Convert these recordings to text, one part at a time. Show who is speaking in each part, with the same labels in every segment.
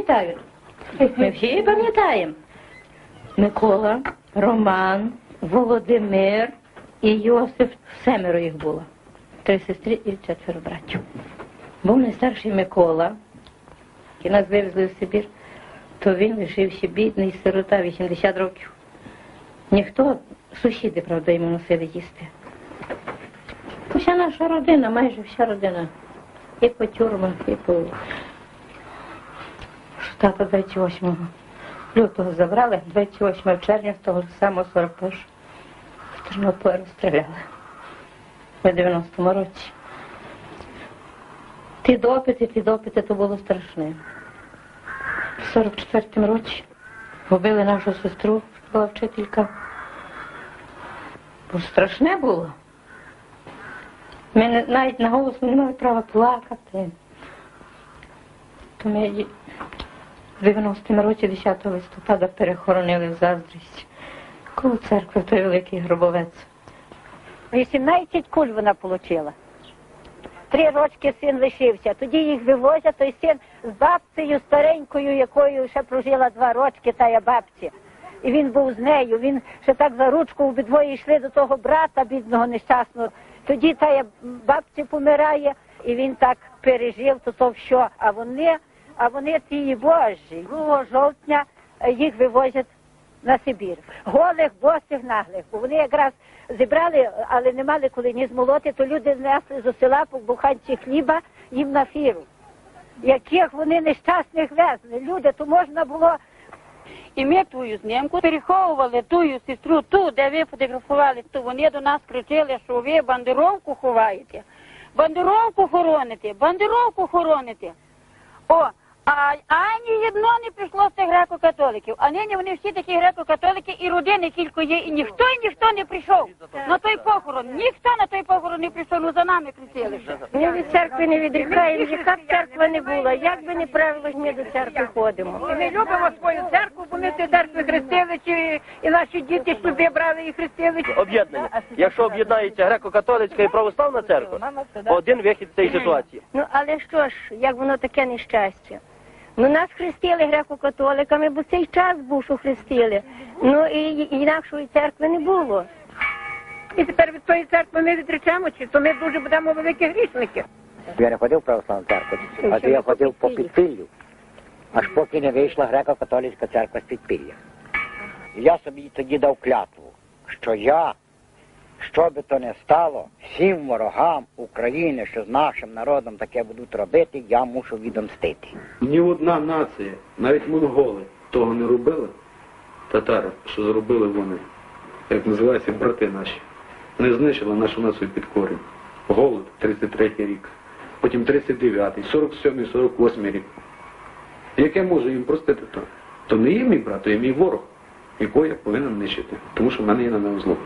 Speaker 1: пам'ятають. Ми всі пам'ятаємо. Микола, Роман, Володимир і Йосиф. Семеро їх було. Три сестри і четверо братів. Був найстарший Микола, який нас вивезли в Сибір, то він лишився бідний сирота 80 років. Ніхто, сусіди, правда, йому носили їсти. Вся наша родина, майже вся родина. І по тюрмах, і по Тата 28 лютого забрали, 28 червня з того ж самого 41 в Тернополі розстріляли у 90-му році. Ті допити, ті допити, то було страшне. В 44-му році вбили нашу сестру, була вчителька. Бо страшне було. Ми навіть на голос не мали права плакати. То ми в 90-му році 10 листопада перехоронили в Заздрість. Коло церкви той великий гробовець.
Speaker 2: 18 куль вона отримала. Три рочки син лишився. Тоді їх вивозять, той син з бабцею старенькою, якою ще прожила два рочки, та я бабці. І він був з нею. Він ще так за ручку обидвоє йшли до того брата, бідного нещасного. Тоді та я бабці помирає, і він так пережив, то то що. А вони, а вони ті божі. 2 жовтня е, їх вивозять на Сибір. Голих, босих, наглих. Вони якраз зібрали, але не мали коли ні змолоти, то люди несли зо села по буханці хліба їм на фіру. Яких вони нещасних везли. Люди, то можна було
Speaker 3: І ми твою знімку переховували тую сестру ту, де ви фотографували, то вони до нас кричали, що ви бандеровку ховаєте. Бандеровку хороните, бандеровку хороните. О, а ані одно не прийшло з цих греко-католиків. А нині вони всі такі греко-католики і родини кілько є, і ніхто і ніхто не прийшов на той похорон. Ніхто на той похорон не прийшов, ну за нами кричали. ще.
Speaker 2: Ми від церкви не відрікаємо, яка б церква не була. Як би не правилось, ми до церкви ходимо.
Speaker 4: Ми любимо свою церкву, бо ми в цій церкві хрестили, чи і наші діти сюди брали і хрестили.
Speaker 5: об'єднання. Якщо об'єднається греко-католицька і православна церква, один вихід з цієї ситуації.
Speaker 2: Ну але що ж, як воно таке нещастя? Ну нас хрестили греко-католиками, бо цей час був, що хрестили. Ну і і інакшої церкви не було.
Speaker 4: І тепер від тої церкви ми відречемо, чи то ми дуже будемо великі грішники.
Speaker 6: Я не ходив в православну церкву, а то я ходив по підпіллю, аж поки не вийшла греко-католицька церква з підпілля. Я собі тоді дав клятву, що я, що би то не стало, всім ворогам України, що з нашим народом таке будуть робити, я мушу відомстити.
Speaker 7: Ні одна нація, навіть монголи, того не робили. Татари, що зробили вони, як називаються брати наші. Вони знищили нашу націю під корінь. Голод 33-й рік, потім 39-й, 47-й, 48-й рік. Як я можу їм простити то? То не є мій брат, то є мій ворог, якого я повинен нищити. Тому що в мене є на нього злоба.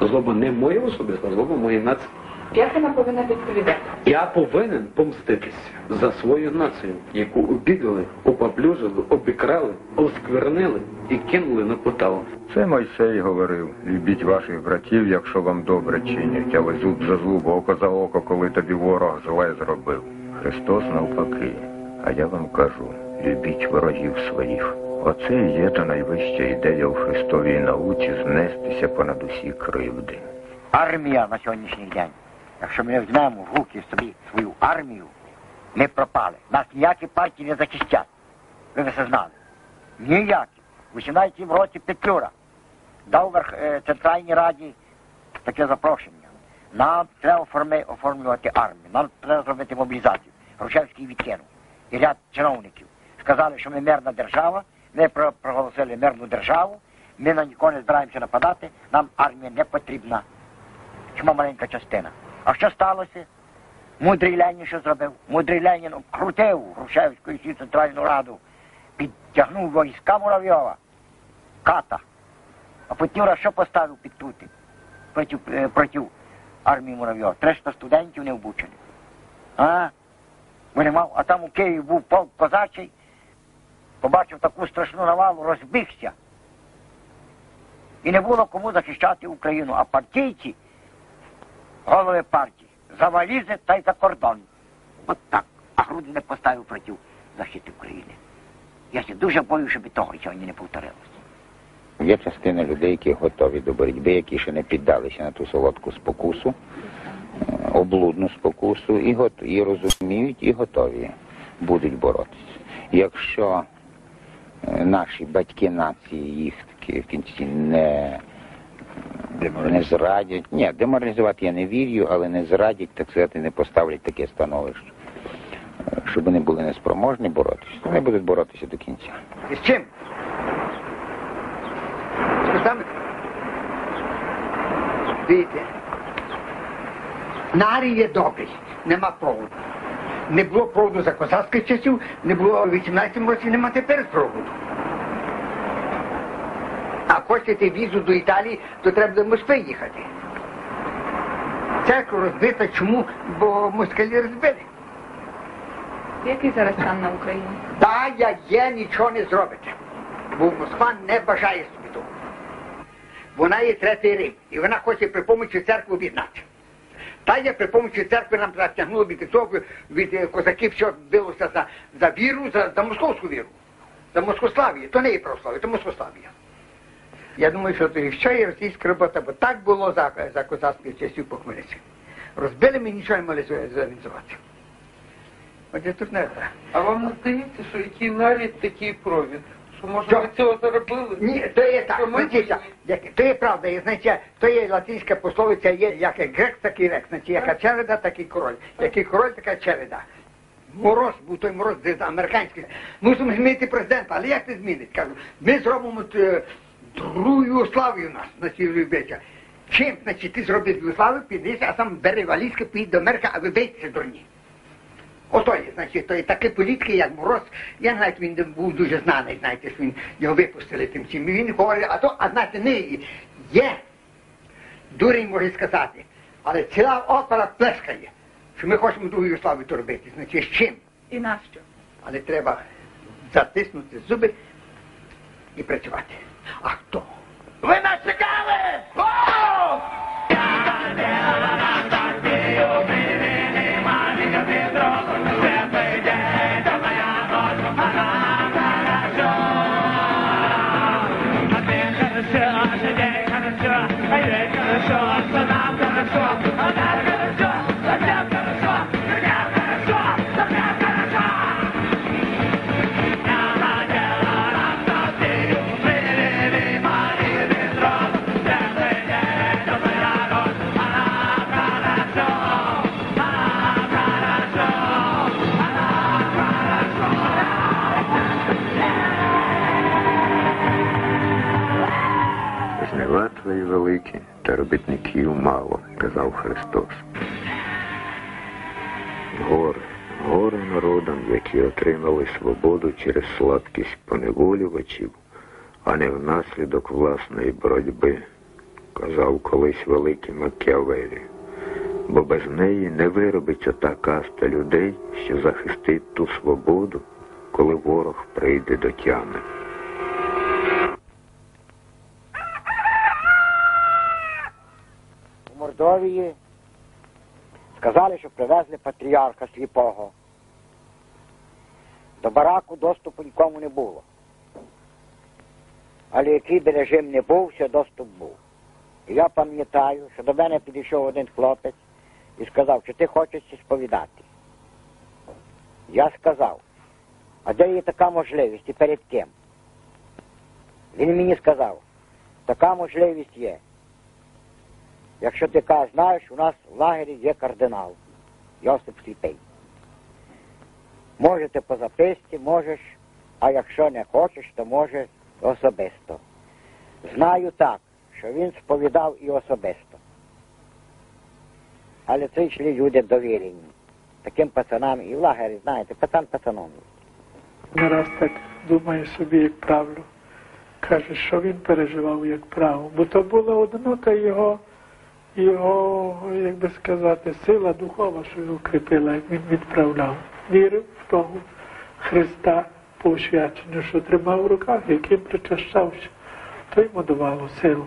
Speaker 7: Злоба не моя особиста, а злоба моєї нації.
Speaker 4: Як вона повинна відповідати?
Speaker 7: Я повинен помститися за свою націю, яку обідали, опаплюжили, обікрали, осквернили і кинули на поталу.
Speaker 8: Це Мойсей говорив, любіть ваших братів, якщо вам добре чинять, але зуб за зуб, око за око, коли тобі ворог зле зробив. Христос навпаки. А я вам кажу, любіть ворогів своїх. Оце і є та найвища ідея у Христовій науці знестися понад усі кривди.
Speaker 6: Армія на сьогоднішній день. Якщо ми не візьмемо в руки собі свою армію, ми пропали. Нас ніякі партії не захищать. Ви ви це знали. Ніякі. У 18 році Петлюра дав верх, е, Центральній Раді таке запрошення. Нам треба оформи- оформлювати армію, нам треба зробити мобілізацію. Грушевський відкинув. І ряд чиновників сказали, що ми мирна держава, ми проголосили мирну державу, ми на нікого не збираємося нападати, нам армія не потрібна. Хіба маленька частина. А що сталося? Мудрий Ленін що зробив? Мудрий Ленін обкрутив Грушевську і Центральну Раду, підтягнув війська Муравйова, ката. А Петлюра що поставив під тути проти, е, проти армії Муравйова? 300 студентів не обучених. А? Вони мав, а там у Києві був полк козачий, побачив таку страшну навалу, розбігся. І не було кому захищати Україну, а партійці, голови партії, за валізи та й за кордон. От так. А груди не поставив проти захисту України.
Speaker 9: Я ще дуже боюсь, щоб того сьогодні не повторилося.
Speaker 10: Є частина людей, які готові до боротьби, які ще не піддалися на ту солодку спокусу, облудну спокусу, і, і розуміють, і готові будуть боротися. Якщо наші батьки нації їх таки в кінці не, не зрадять, ні, деморалізувати я не вірю, але не зрадять, так сказати, не поставлять таке становище, е, щоб вони були неспроможні боротися, вони будуть боротися до кінця.
Speaker 9: І з чим? З кустами? Дивіться. Нарій є добрий, нема проводу. Не було проводу за козацьких часів, не було в 18 році, нема тепер проводу. А хочете візу до Італії, то треба до Москви їхати. Церква розбита, чому? Бо москалі розбили.
Speaker 11: Який зараз стан на Україні?
Speaker 9: Та як є, нічого не зробите. Бо Москва не бажає собі того. Вона є третій Рим, і вона хоче при помочі церкви об'єднати. Та як при помочі церкви нам затягнули від цього, від е, козаків, що билося за, за віру, за, за московську віру, за Москославію. То не є православ'я, то Москославія. Я думаю, що це ще є російська робота, бо так було за, за козацьких часів по Хмельницькому. Розбили ми нічого не могли зорганізувати. Отже, тут не треба.
Speaker 12: А вам не здається, що який навіть такий провід? Що може
Speaker 9: Що?
Speaker 12: ви цього заробили?
Speaker 9: Ні, то є так,
Speaker 12: ми
Speaker 9: як- то є правда, є, значить, то є латинська пословиця, є як і грек, так і рек. Значить, яка череда, так і король. Який король, така череда. Мороз був той мороз де американський. Мусимо змінити президента, але як це змінить? Кажу, ми зробимо е, другу Югославію у нас на цій Любеча. Чим, значить, ти зробив Югославію, підійся, а сам бери валізки, поїдь до Америки, а ви бейтеся дурні. Ото є, значить, то є такі політики, як Мороз. Я знаю, він був дуже знаний, знаєте, що він його випустили тим чим. Він говорив, а то, а знаєте, не є. Дурень може сказати. Але ціла опера плескає, що ми хочемо другу Югославію то робити. Значить, з чим?
Speaker 11: І нащо?
Speaker 9: Але треба затиснути зуби і працювати. А хто? Ви нас чекали!
Speaker 8: Великі, та робітників мало, казав Христос. Горе, горе народам, які отримали свободу через слабкість поневолювачів, а не внаслідок власної боротьби, казав колись великий Макіавелі. Бо без неї не виробиться та каста людей, що захистить ту свободу, коли ворог прийде до тями.
Speaker 9: У сказали, що привезли патріарха сліпого. До бараку доступу нікому не було. Але який би режим не був, все доступ був. І я пам'ятаю, що до мене підійшов один хлопець і сказав, що ти хочеш сповідати. Я сказав, а де є така можливість і перед ким? Він мені сказав, така можливість є. Якщо ти кажеш, знаєш, у нас в лагері є кардинал Йосип Сліпий. Можете по записці, можеш, а якщо не хочеш, то може особисто. Знаю так, що він сповідав і особисто. Але це йшли люди довірені. Таким пацанам і в лагері, знаєте, пацан пацаном.
Speaker 12: Не раз так думає собі, як правлю. Каже, що він переживав як право. Бо то була однота його, його, як би сказати, сила духова, що його кріпила, як він відправляв. Вірив в того Христа по освяченню, що тримав в руках, яким причащався. То йому давало силу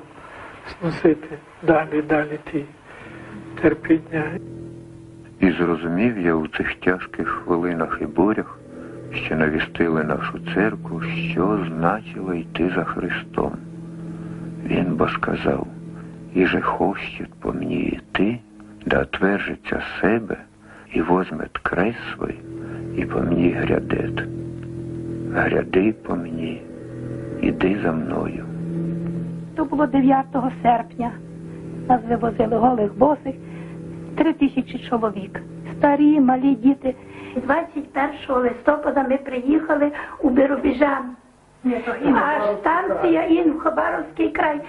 Speaker 12: зносити далі, далі ті терпіння.
Speaker 8: І зрозумів я у цих тяжких хвилинах і бурях, що навістили нашу церкву, що значило йти за Христом. Він бо сказав, і же хочет по мені йти, да отвержиться себе і возьмет крест свой, і по мені грядет. Гряди по мені, іди за мною.
Speaker 13: То було 9 серпня. Нас вивозили голих босих, три тисячі чоловік. Старі, малі діти. 21 листопада ми приїхали у Биробіжан. А станція Ін, Хабаровський край.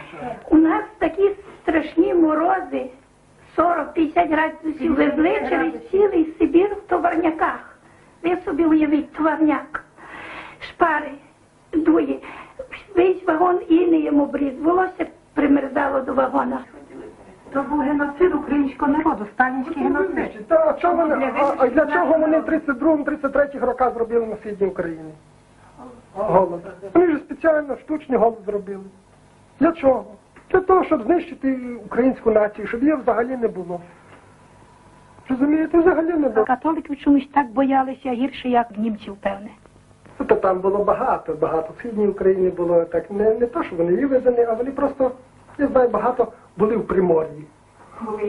Speaker 13: У нас такі страшні морози, 40-50 градусів везли через цілий Сибір в товарняках. Ви собі уявіть, товарняк, шпари, дує. Весь вагон інеєм обріз, волосся примерзало до вагона. То був геноцид українського народу, сталінський геноцид.
Speaker 14: Та а чого вони, а, а для чого вони в 32-33 роках зробили на східній Україні? Голод. Вони ж спеціально штучний голод зробили. Для чого? Для того, щоб знищити українську націю, щоб її взагалі не було. Розумієте, взагалі не було.
Speaker 13: Католиків чомусь так боялися гірше, як німців, певне.
Speaker 14: Ну, то там було багато, багато. В східній Україні було так, не, не то, що вони вивезені, а вони просто, я знаю, багато були в Примор'ї.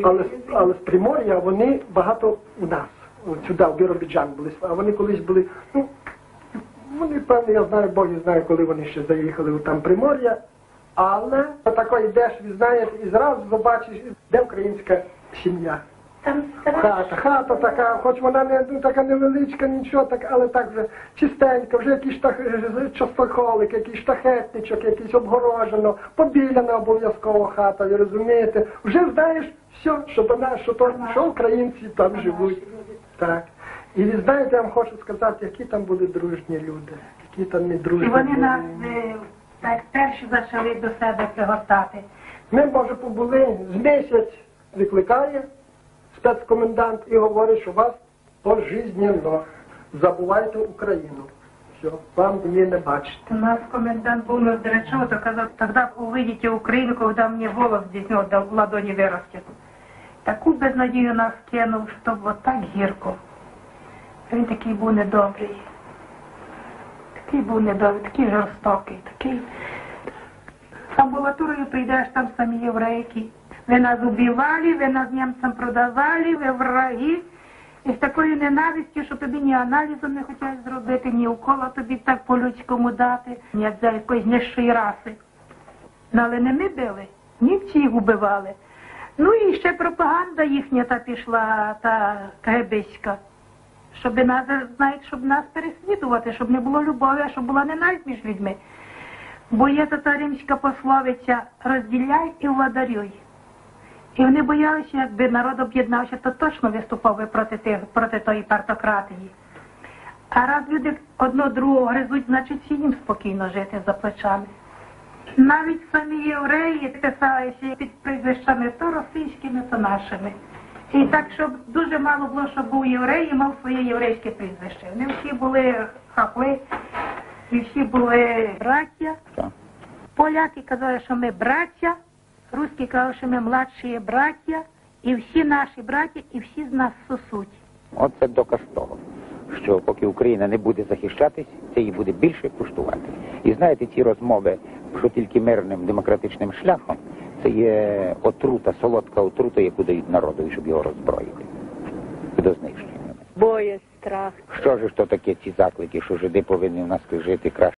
Speaker 14: Але, з- але з Примор'я вони багато у нас, от сюди, в Біробіджан були, а вони колись були, ну, вони, певно, я знаю, Бог знає, коли вони ще заїхали у там Примор'я, але тако йдеш, знаєте, і зразу побачиш, де українська сім'я.
Speaker 13: Там
Speaker 14: Хата, хата така, хоч вона не ну, така невеличка, нічого, так, але так вже чистенька, вже якийсь штах, частоколик, якийсь штахетничок, якийсь обгорожено, побіляна обов'язково хата, ви розумієте? Вже знаєш все, що то що то що українці там живуть. Так. І ви знаєте, я вам хочу сказати, які там були дружні люди, які там не дружні.
Speaker 13: І вони
Speaker 14: були.
Speaker 13: нас е, так перші почали до себе пригортати.
Speaker 14: Ми, може, побули з місяць викликає спецкомендант і говорить, що вас пожизненно забувайте Україну. Все, вам її не бачите.
Speaker 13: У нас комендант был Ноздрачев, то казал, тогда увидите Украину, когда мне волос здесь ну, до ладони вырастет. Таку безнадію нас кинув, що от так гірко. Він такий був недобрий. Такий був недобрий, такий жорстокий, такий. Амбулаторою прийдеш, там самі єврейки. Ви нас убивали, ви нас німцям продавали, ви враги. І з такою ненавистю, що тобі ні аналізу не хочуть зробити, ні укола тобі так по-людському дати, ні за якоїсь нижчої раси. Ну, але не ми били, німці їх убивали. Ну і ще пропаганда їхня та пішла, та КГБська. Щоб нас, знаєте, щоб нас переслідувати, щоб не було любові, а щоб була ненависть між людьми. Бо є та римська пословиця розділяй і владарюй. І вони боялися, якби народ об'єднався, то точно виступав би проти, тих, проти тої партократії. А раз люди одно другого гризуть, значить всі їм спокійно жити за плечами. Навіть самі євреї писалися під прізвищами то російськими, то нашими. І так, щоб дуже мало було, щоб був єврей і мав своє єврейське прізвище. Вони всі були хапли, і всі були браття. Поляки казали, що ми браття, русські казали, що ми младші браття, і всі наші браття, і всі з нас сосуть.
Speaker 10: Оце доказ того, що поки Україна не буде захищатись, це їй буде більше коштувати. І знаєте, ці розмови, що тільки мирним демократичним шляхом, це є отрута, солодка отрута, яку дають народу, щоб його роззброїти до знищення.
Speaker 2: Боє страх.
Speaker 10: Що ж то таке ці заклики, що жиди повинні в нас жити краще?